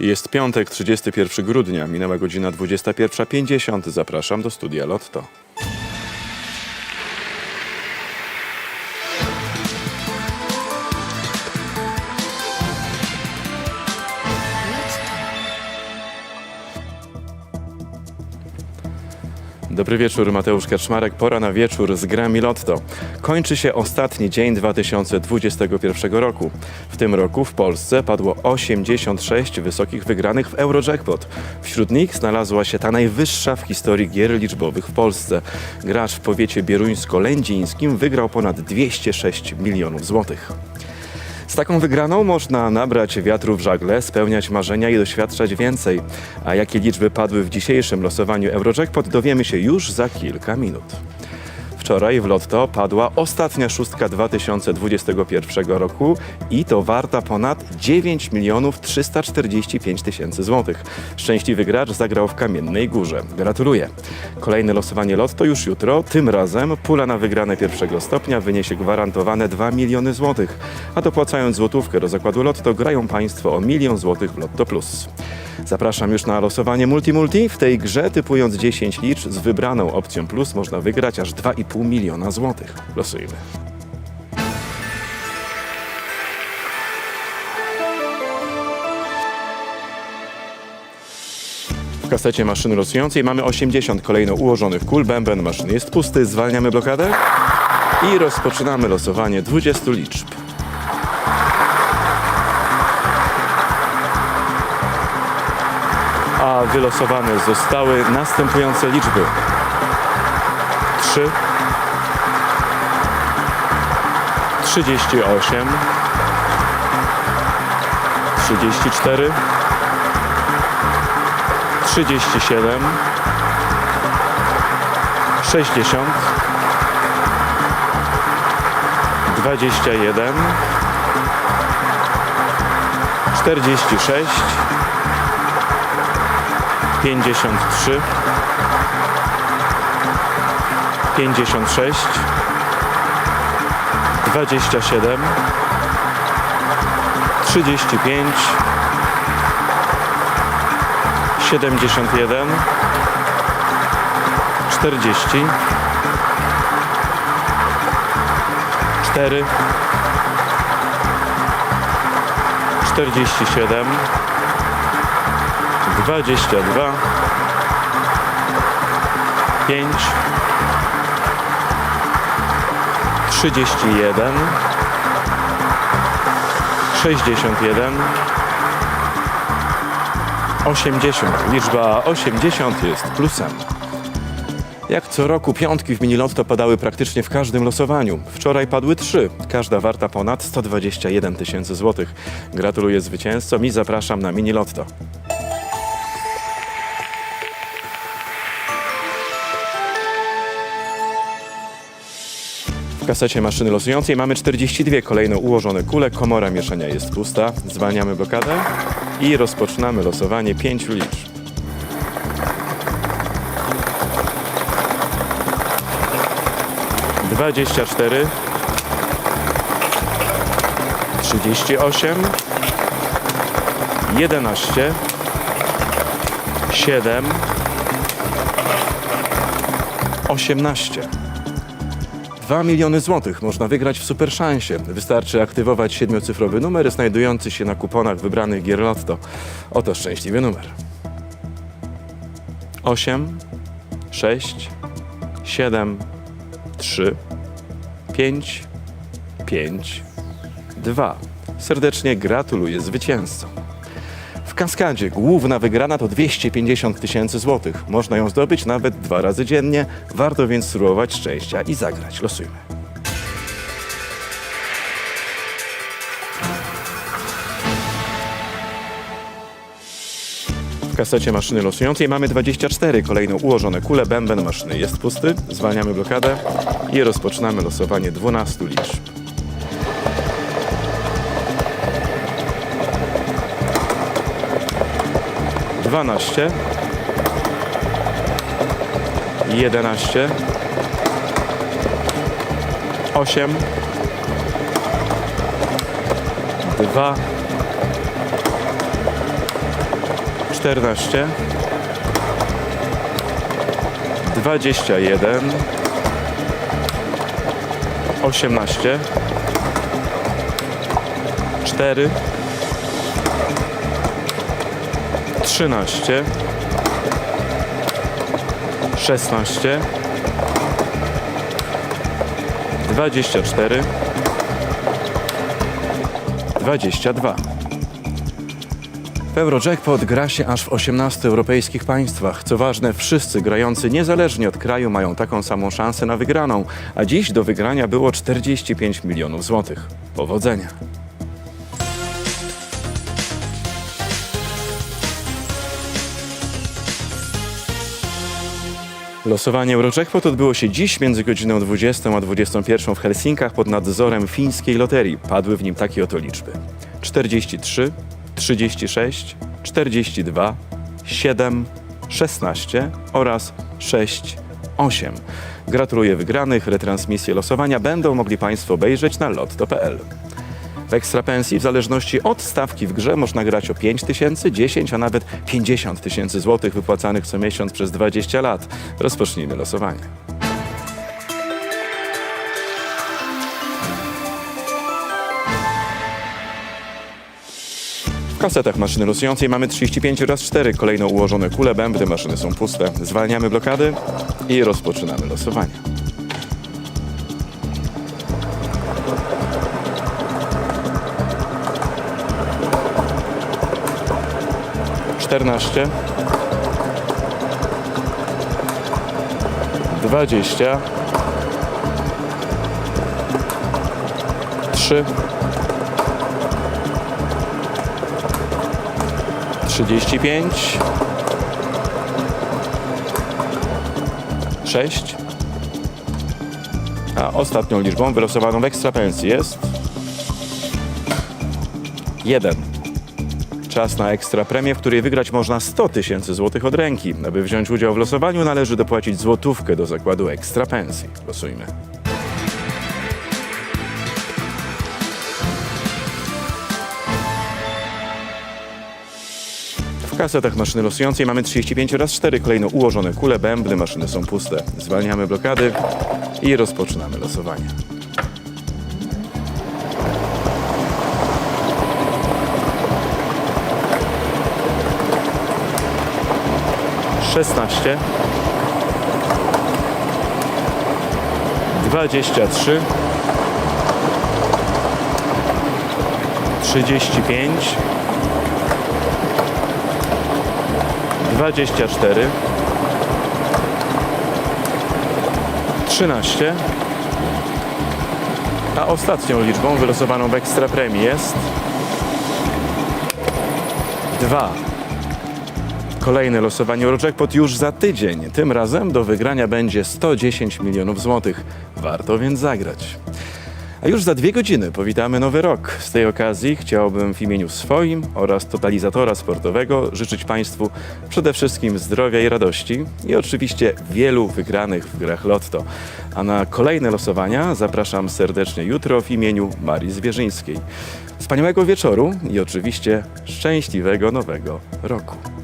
Jest piątek, 31 grudnia, minęła godzina 21.50. Zapraszam do studia Lotto. Dobry wieczór, Mateusz Kaczmarek. Pora na wieczór z grami Lotto. Kończy się ostatni dzień 2021 roku. W tym roku w Polsce padło 86 wysokich wygranych w Eurojackpot. Wśród nich znalazła się ta najwyższa w historii gier liczbowych w Polsce. Gracz w powiecie bieruńsko-lędzińskim wygrał ponad 206 milionów złotych. Z taką wygraną można nabrać wiatru w żagle, spełniać marzenia i doświadczać więcej. A jakie liczby padły w dzisiejszym losowaniu Eurojackpot dowiemy się już za kilka minut. Wczoraj w Lotto padła ostatnia szóstka 2021 roku i to warta ponad 9 milionów 345 tysięcy złotych. Szczęśliwy gracz zagrał w Kamiennej Górze. Gratuluję. Kolejne losowanie Lotto już jutro. Tym razem pula na wygrane pierwszego stopnia wyniesie gwarantowane 2 miliony złotych. A dopłacając złotówkę do zakładu Lotto grają Państwo o milion złotych w Lotto Plus. Zapraszam już na losowanie Multi-Multi. W tej grze typując 10 liczb z wybraną opcją plus można wygrać aż 2,5 miliona złotych. Losujmy. W kasecie maszyny losującej mamy 80 kolejno ułożonych kul. Bęben maszyny jest pusty. Zwalniamy blokadę i rozpoczynamy losowanie 20 liczb. a wylosowane zostały następujące liczby. 3 38 34 37 60 21 46 53 56 27 35 71 40 4 47 22 5 31 61 80. Liczba 80 jest plusem. Jak co roku piątki w Minilotto padały praktycznie w każdym losowaniu. Wczoraj padły trzy, każda warta ponad 121 tysięcy złotych. Gratuluję zwycięzcom i zapraszam na Minilotto. Kasecie maszyny losującej mamy 42 kolejno ułożone kule, komora mieszania jest pusta. Zwalniamy blokadę i rozpoczynamy losowanie pięciu liczb. Dwadzieścia cztery, trzydzieści osiem, jedenaście, siedem, osiemnaście. 2 miliony złotych można wygrać w super szansie. Wystarczy aktywować siedmiocyfrowy numer znajdujący się na kuponach wybranych gier Lotto. Oto szczęśliwy numer. 8 6 7 3 5 5 2. Serdecznie gratuluję zwycięzcom. Kaskadzie główna wygrana to 250 tysięcy złotych. Można ją zdobyć nawet dwa razy dziennie. Warto więc spróbować szczęścia i zagrać. Losujmy. W kasecie maszyny losującej mamy 24 kolejno ułożone kule. Bęben maszyny jest pusty. Zwalniamy blokadę i rozpoczynamy losowanie 12 liczb. 12 11 8 2 czternaście, dwadzieścia jeden, osiemnaście, cztery, trzynaście, szesnaście, dwadzieścia cztery, dwadzieścia dwa. W Eurojackpot gra się aż w 18 europejskich państwach. Co ważne, wszyscy grający niezależnie od kraju mają taką samą szansę na wygraną, a dziś do wygrania było 45 milionów złotych. Powodzenia! Losowanie Eurojackpot odbyło się dziś między godziną 20 a 21 w Helsinkach pod nadzorem fińskiej loterii. Padły w nim takie oto liczby: 43, 36, 42, 7, 16 oraz 6, 8. Gratuluję wygranych. Retransmisję losowania będą mogli Państwo obejrzeć na lotto.pl. W ekstrapensji w zależności od stawki w grze można grać o 5 tysięcy, 10, a nawet 50 tysięcy złotych wypłacanych co miesiąc przez 20 lat. Rozpocznijmy losowanie. W kasetach maszyny losującej mamy 35 razy 4. Kolejno ułożone kule bębny, maszyny są puste. Zwalniamy blokady i rozpoczynamy losowanie. Czternaście. Dwadzieścia. Trzy. Trzydzieści pięć. Sześć. A ostatnią liczbą wylosowaną w ekstrapensji jest jeden. Czas na ekstra premię, w której wygrać można 100 tysięcy złotych od ręki. Aby wziąć udział w losowaniu należy dopłacić złotówkę do zakładu ekstra pensji. Losujmy. W kasetach maszyny losującej mamy 35 razy 4. Kolejno ułożone kule, bębny, maszyny są puste. Zwalniamy blokady i rozpoczynamy losowanie. Szesnaście. Dwadzieścia trzy. Trzydzieści pięć. 24 13 a ostatnią liczbą wylosowaną w ekstra premii jest 2 Kolejne losowanie Eurojackpot już za tydzień. Tym razem do wygrania będzie 110 milionów złotych. Warto więc zagrać. A już za dwie godziny powitamy nowy rok. Z tej okazji chciałbym w imieniu swoim oraz totalizatora sportowego życzyć Państwu przede wszystkim zdrowia i radości i oczywiście wielu wygranych w grach Lotto. A na kolejne losowania zapraszam serdecznie jutro w imieniu Marii Zwierzyńskiej. Wspaniałego wieczoru i oczywiście szczęśliwego nowego roku.